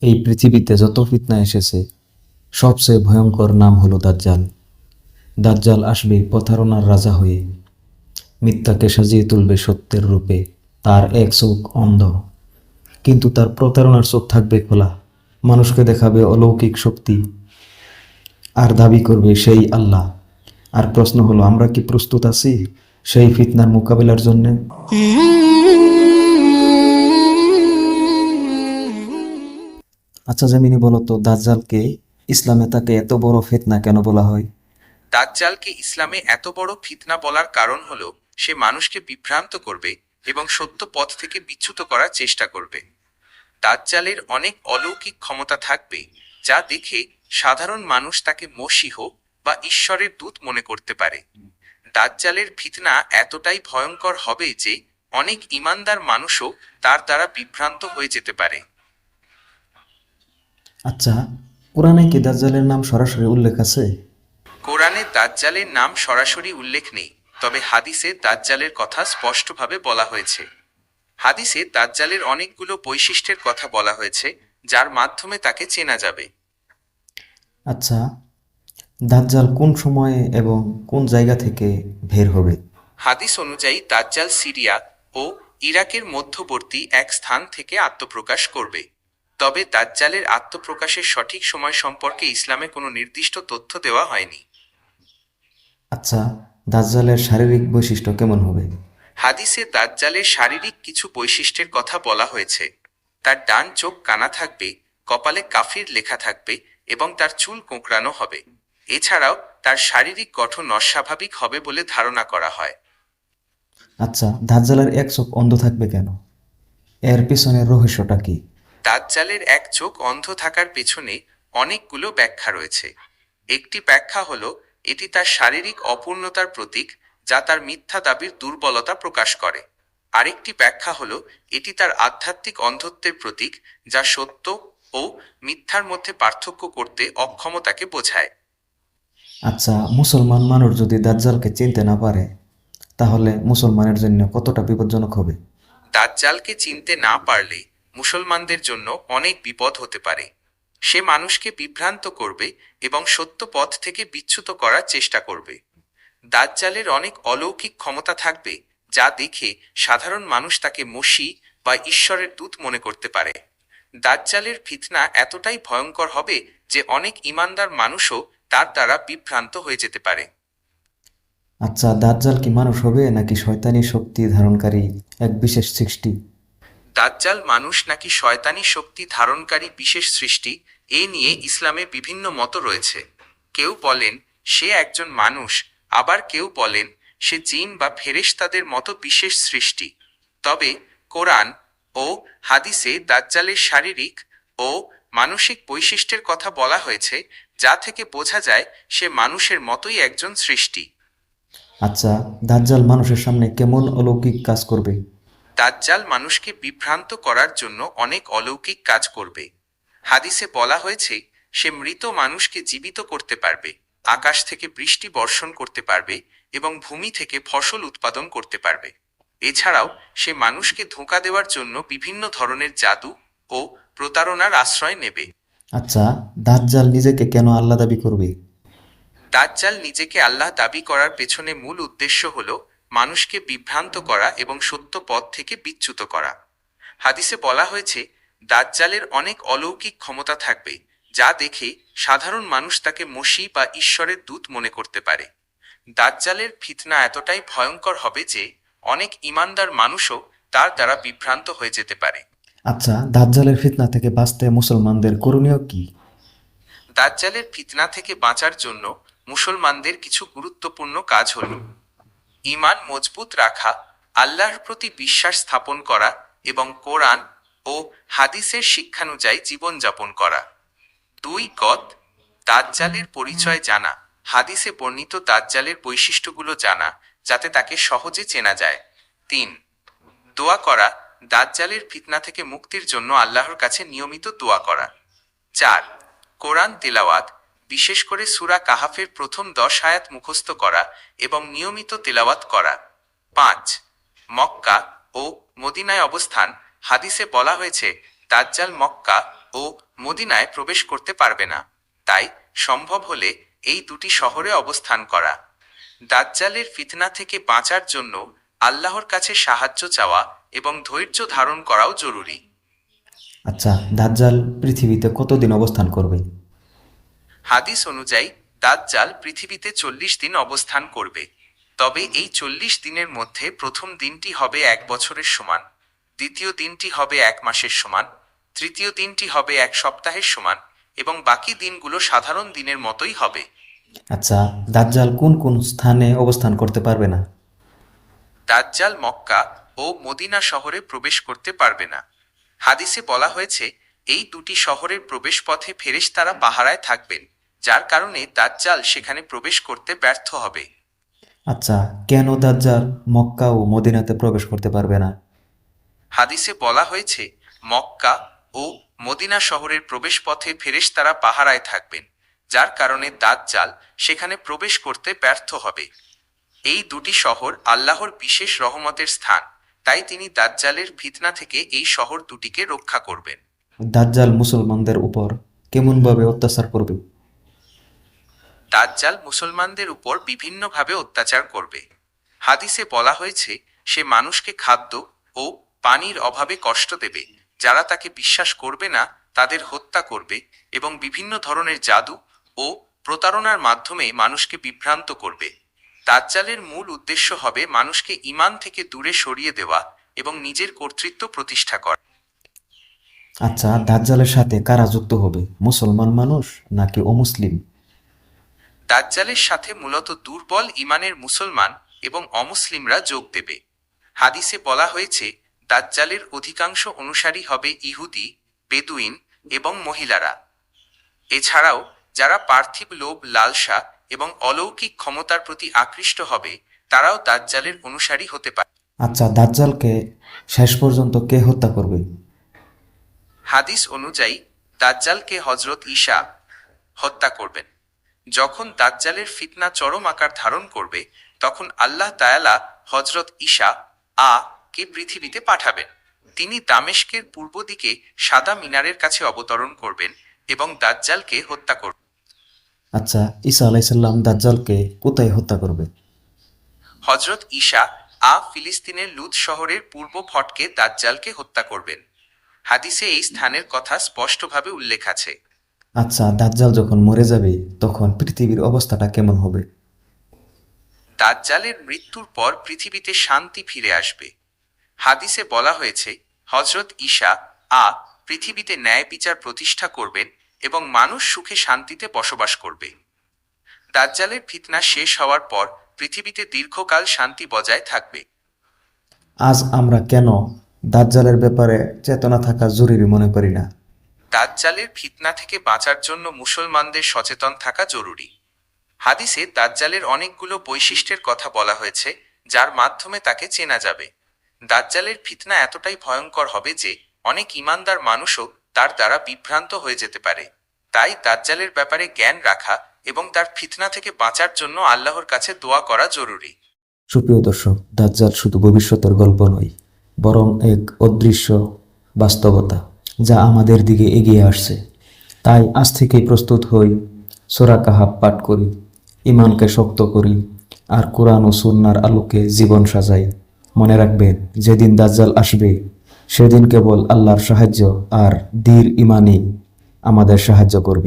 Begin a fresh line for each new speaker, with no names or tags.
এই পৃথিবীতে যত ফিতনা এসেছে, সবচেয়ে ভয়ঙ্কর নাম হলো দাজ্জাল। দাজ্জাল আসবে প্রতারণার রাজা হয়ে। মিথ্যাকে সাজিয়ে তুলবে সত্যের রূপে, তার এক চোখ অন্ধ। কিন্তু তার প্রতারণার চোখ থাকবে খোলা। মানুষকে দেখাবে অলৌকিক শক্তি। আর দাবি করবে সেই আল্লাহ। আর প্রশ্ন হলো, আমরা কি প্রস্তুত আছি সেই ফিতনার মোকাবিলার জন্যে? আচ্ছা জামিনী, বলো তো, দাজ্জালকে ইসলামে তাকে এত বড় ফিতনা কেন বলা হয়?
দাজ্জালকে ইসলামে এত বড় ফিতনা বলার কারণ হলো, সে মানুষকে বিভ্রান্ত করবে এবং সত্য পথ থেকে বিচ্যুত করার চেষ্টা করবে। দাজ্জালের অনেক অলৌকিক ক্ষমতা থাকবে, যা দেখে সাধারণ মানুষ তাকে মসিহ বা ঈশ্বরের দূত মনে করতে পারে। দাজ্জালের ফিতনা এতটাই ভয়ঙ্কর হবে যে, অনেক ইমানদার মানুষও তার দ্বারা বিভ্রান্ত হয়ে যেতে পারে।
আচ্ছা কোরআনে কি দাজ্জালের নাম সরাসরি উল্লেখ আছে?
কোরআনে দাজ্জালের নাম সরাসরি উল্লেখ নেই তবে হাদিসে দাজ্জালের কথা স্পষ্টভাবে বলা হয়েছে। হাদিসে দাজ্জালের অনেকগুলো বৈশিষ্ট্যের কথা বলা হয়েছে যার মাধ্যমে তাকে চেনা যাবে।
আচ্ছা দাজ্জাল কোন সময়ে এবং কোন জায়গা থেকে বের হবে?
হাদিস অনুযায়ী দাজ্জাল সিরিয়া ও ইরাকের মধ্যবর্তী এক স্থান থেকে আত্মপ্রকাশ করবে। তবে দাজ্জালের আত্মপ্রকাশের সঠিক সময় সম্পর্কে ইসলামে কোনো নির্দিষ্ট তথ্য দেওয়া হয়নি।
আচ্ছা দাজ্জালের শারীরিক বৈশিষ্ট্য কেমন হবে?
হাদিসে দাজ্জালের শারীরিক কিছু বৈশিষ্ট্যের কথা বলা হয়েছে। তার ডান চোখ কানা থাকবে কপালে কাফির লেখা থাকবে এবং তার চুল কোঁকড়ানো হবে। এছাড়াও তার শারীরিক গঠন অস্বাভাবিক হবে বলে ধারণা করা হয়।
আচ্ছা দাজ্জালের এক চোখ অন্ধ থাকবে কেন? এর পিছনের রহস্যটা কি?
দাজ্জালের এক চোখ অন্ধ থাকার পেছনে অনেকগুলো ব্যাখ্যা রয়েছে। একটি ব্যাখ্যা হলো এটি তার শারীরিক অপূর্ণতার প্রতীক যা তার মিথ্যা দাবির দুর্বলতা প্রকাশ করে। আরেকটি ব্যাখ্যা হলো এটি তার আধ্যাত্মিক অন্ধত্বের প্রতীক যা সত্য ও মিথ্যার মধ্যে পার্থক্য করতে অক্ষমতাকে বোঝায়।
আচ্ছা মুসলমান মানুষ যদি দাজ্জালকে চিনতে না পারে তাহলে মুসলমানের জন্য কতটা বিপজ্জনক হবে?
দাজ্জালকে চিনতে না পারলে মুসলমানদের জন্য অনেক বিপদ হতে পারে। সে মানুষকে বিভ্রান্ত করবে এবং সত্য পথ থেকে বিচ্যুত করার চেষ্টা করবে। দাজ্জালের অনেক অলৌকিক ক্ষমতা থাকবে, যা দেখে সাধারণ মানুষ তাকে মসি বা ঈশ্বরের দূত মনে করতে পারে। দাজ্জালের ফিতনা এতটাই ভয়ঙ্কর হবে যে অনেক ইমানদার মানুষও তার দ্বারা বিভ্রান্ত হয়ে যেতে পারে।
আচ্ছা দাজ্জাল কি মানুষ হবে নাকি শয়তানি শক্তি ধারণকারী এক বিশেষ সৃষ্টি?
দাজ্জাল মানুষ নাকি শয়তানি শক্তি ধারণকারী বিশেষ সৃষ্টি, এ নিয়ে ইসলামে বিভিন্ন মত রয়েছে। কেউ বলেন, সে একজন মানুষ, আবার কেউ বলেন, সে জিন বা ফেরেশতাদের মতো বিশেষ সৃষ্টি। তবে কোরআন ও হাদিসে দাজ্জালের শারীরিক ও মানসিক বৈশিষ্ট্যের কথা বলা হয়েছে, যা থেকে বোঝা যায় সে মানুষের মতোই একজন সৃষ্টি।
আচ্ছা দাজ্জাল মানুষের সামনে কেমন অলৌকিক কাজ করবে?
দাজ্জাল মানুষকে বিভ্রান্ত করার জন্য অনেক অলৌকিক কাজ করবে। হাদিসে বলা হয়েছে সে মৃত মানুষকে জীবিত করতে পারবে আকাশ থেকে বৃষ্টি বর্ষণ করতে পারবে এবং ভূমি থেকে ফসল উৎপাদন করতে পারবে। এছাড়াও সে মানুষকে ধোঁকা দেওয়ার জন্য বিভিন্ন ধরনের জাদু ও প্রতারণার আশ্রয় নেবে।
আচ্ছা দাজ্জাল নিজেকে কেন আল্লাহ দাবি করবে?
দাজ্জাল নিজেকে আল্লাহ দাবি করার পেছনে মূল উদ্দেশ্য হল মানুষকে বিভ্রান্ত করা এবং সত্য পথ থেকে বিচ্যুত করা। হাদিসে বলা হয়েছে দাজ্জালের অনেক অলৌকিক ক্ষমতা থাকবে যা দেখে সাধারণ মানুষ তাকে মসি বা ঈশ্বরের দূত মনে করতে পারে। দাজ্জালের ফিতনা এতটাই ভয়ঙ্কর হবে যে অনেক ইমানদার মানুষও তার দ্বারা বিভ্রান্ত হয়ে যেতে পারে।
আচ্ছা দাজ্জালের ফিতনা থেকে বাঁচতে মুসলমানদের করণীয় কি?
দাজ্জালের ফিতনা থেকে বাঁচার জন্য মুসলমানদের কিছু গুরুত্বপূর্ণ কাজ হল ঈমান মজবুত রাখা, আল্লাহর প্রতি বিশ্বাস স্থাপন করা এবং কোরআন ও হাদিসের শিক্ষানুযায়ী জীবনযাপন করা। দুই গত দাজ্জালের পরিচয় জানা, হাদিসে বর্ণিত দাজ্জালের বৈশিষ্ট্যগুলো জানা, যাতে তাকে সহজে চেনা যায়। তিন, দোয়া করা, দাজ্জালের ফিতনা থেকে মুক্তির জন্য আল্লাহর কাছে নিয়মিত দোয়া করা। চার, কোরআন তেলাওয়াত বিশেষ করে সুরা কাহাফের প্রথম দশ আয়াত মুখস্থ করা এবং নিয়মিত তেলাওয়াত করা। পাঁচ, মক্কা ও মদিনায় অবস্থান। হাদিসে বলা হয়েছে, দাজ্জাল মক্কা ও ও মদিনায় প্রবেশ করতে পারবে না। তাই সম্ভব হলে এই দুটি শহরে অবস্থান করা। দাজ্জালের ফিতনা থেকে বাঁচার জন্য আল্লাহর কাছে সাহায্য চাওয়া এবং ধৈর্য ধারণ করাও জরুরি।
আচ্ছা দাজ্জাল পৃথিবীতে কতদিন অবস্থান করবে?
হাদিস অনুযায়ী দাজ্জাল পৃথিবীতে চল্লিশ দিন অবস্থান করবে। তবে এই চল্লিশ দিনের মধ্যে প্রথম দিনটি হবে এক বছরের সমান দ্বিতীয় দিনটি হবে এক মাসের সমান তৃতীয় দিনটি হবে এক সপ্তাহের সমান এবং বাকি দিনগুলো সাধারণ দিনের মতোই হবে।
আচ্ছা দাজ্জাল কোন কোন স্থানে অবস্থান করতে পারবে না?
দাজ্জাল মক্কা ও মদিনা শহরে প্রবেশ করতে পারবে না। হাদিসে বলা হয়েছে এই দুটি শহরের প্রবেশপথে ফেরেশতারা পাহারায় থাকবেন। যার কারণে দাজ্জাল সেখানে প্রবেশ করতে ব্যর্থ হবে।
আচ্ছা কেন দাজ্জাল মক্কা ও মদিনাতে প্রবেশ করতে পারবে না?
হাদিসে বলা হয়েছে মক্কা ও মদিনা শহরের প্রবেশপথে ফেরেশতারা পাহারায় থাকবেন যার কারণে দাজ্জাল সেখানে প্রবেশ করতে ব্যর্থ হবে। এই দুটি শহর আল্লাহর বিশেষ রহমতের স্থান তাই তিনি দাজ্জালের ফিতনা থেকে এই শহর দুটিকে রক্ষা করবেন।
দাজ্জাল মুসলমানদের উপর কেমনভাবে অত্যাচার করবে?
দাজ্জাল মুসলমানদের উপর বিভিন্নভাবে অত্যাচার করবে। হাদিসে বলা হয়েছে, সে মানুষকে খাদ্য ও পানির অভাবে কষ্ট দেবে। যারা তাকে বিশ্বাস করবে না, তাদের হত্যা করবে এবং বিভিন্ন ধরনের জাদু ও প্রতারণার মাধ্যমে মানুষকে বিভ্রান্ত করবে। দাজ্জালের মূল উদ্দেশ্য হবে মানুষকে ইমান থেকে দূরে সরিয়ে দেওয়া এবং নিজের কর্তৃত্ব প্রতিষ্ঠা করা।
আচ্ছা দাজ্জালের সাথে কারা যুক্ত হবে? মুসলমান মানুষ নাকি অমুসলিম?
দাজ্জালের সাথে মূলত দুর্বল ইমানের মুসলমান এবং অমুসলিমরা যোগ দেবে। হাদিসে বলা হয়েছে দাজ্জালের অধিকাংশ অনুসারী হবে ইহুদি বেদুইন এবং মহিলারা। এছাড়াও যারা পার্থিব লোভ লালসা এবং অলৌকিক ক্ষমতার প্রতি আকৃষ্ট হবে তারাও দাজ্জালের অনুসারী হতে পারে।
আচ্ছা দাজ্জালকে শেষ পর্যন্ত কে হত্যা করবে?
হাদিস অনুযায়ী দাজ্জালকে হজরত ঈশা হত্যা করবেন। যখন দাজ্জালের ফিতনা চরম আকার ধারণ করবে তখন আল্লাহ তায়ালা হজরত ঈশা আ কে পৃথিবীতে পাঠাবেন। তিনি দামেশকের পূর্ব দিকে সাদা মিনারের কাছে অবতরণ করবেন এবং দাজ্জালকে হত্যা করবেন।
আচ্ছা ঈসা আলাইসাল্লাম দাজ্জালকে কোথায় হত্যা করবে?
হজরত ঈশা আ ফিলিস্তিনের লুদ শহরের পূর্ব ফটকে দাজ্জালকে হত্যা করবেন। হাদিসে এই স্থানের কথা স্পষ্টভাবে উল্লেখ আছে।
আচ্ছা দাজ্জাল যখন মরে যাবে তখন পৃথিবীর অবস্থাটা কেমন হবে?
দাজ্জালের মৃত্যুর পর পৃথিবীতে শান্তি ফিরে আসবে। হাদিসে বলা হয়েছে হজরত ঈশা আ পৃথিবীতে ন্যায় বিচার প্রতিষ্ঠা করবেন এবং মানুষ সুখে শান্তিতে বসবাস করবে। দাজ্জালের ফিতনা শেষ হওয়ার পর পৃথিবীতে দীর্ঘকাল শান্তি বজায় থাকবে।
আজ আমরা কেন দাজ্জালের ব্যাপারে চেতনা থাকা জরুরি মনে করি না?
দাজ্জালের ফিতনা থেকে বাঁচার জন্য মুসলমানদের সচেতন থাকা জরুরি। হাদিসে দাজ্জালের অনেকগুলো বৈশিষ্ট্যের কথা বলা হয়েছে, যার মাধ্যমে তাকে চেনা যাবে। দাজ্জালের ফিতনা এতটাই ভয়ঙ্কর হবে যে, অনেক ইমানদার মানুষও তার দ্বারা বিভ্রান্ত হয়ে যেতে পারে। তাই দাজ্জালের ব্যাপারে জ্ঞান রাখা এবং তার ফিতনা থেকে বাঁচার জন্য আল্লাহর কাছে দোয়া করা জরুরি।
সুপ্রিয় দর্শক, দাজ্জাল শুধু ভবিষ্যতের গল্প নয়, বরং এক অদৃশ্য বাস্তবতা। যা আমাদের দিকে এগিয়ে আসছে। তাই আজ থেকেই প্রস্তুত হই, সোরা কাহাব পাঠ করি ইমানকে শক্ত করি, আর কোরআন ও সুন্নার আলোকে জীবন সাজাই। মনে রাখবেন, যেদিন দাজ্জাল আসবে, সেদিন কেবল আল্লাহর সাহায্য আর দীর ইমানই আমাদের সাহায্য করবে।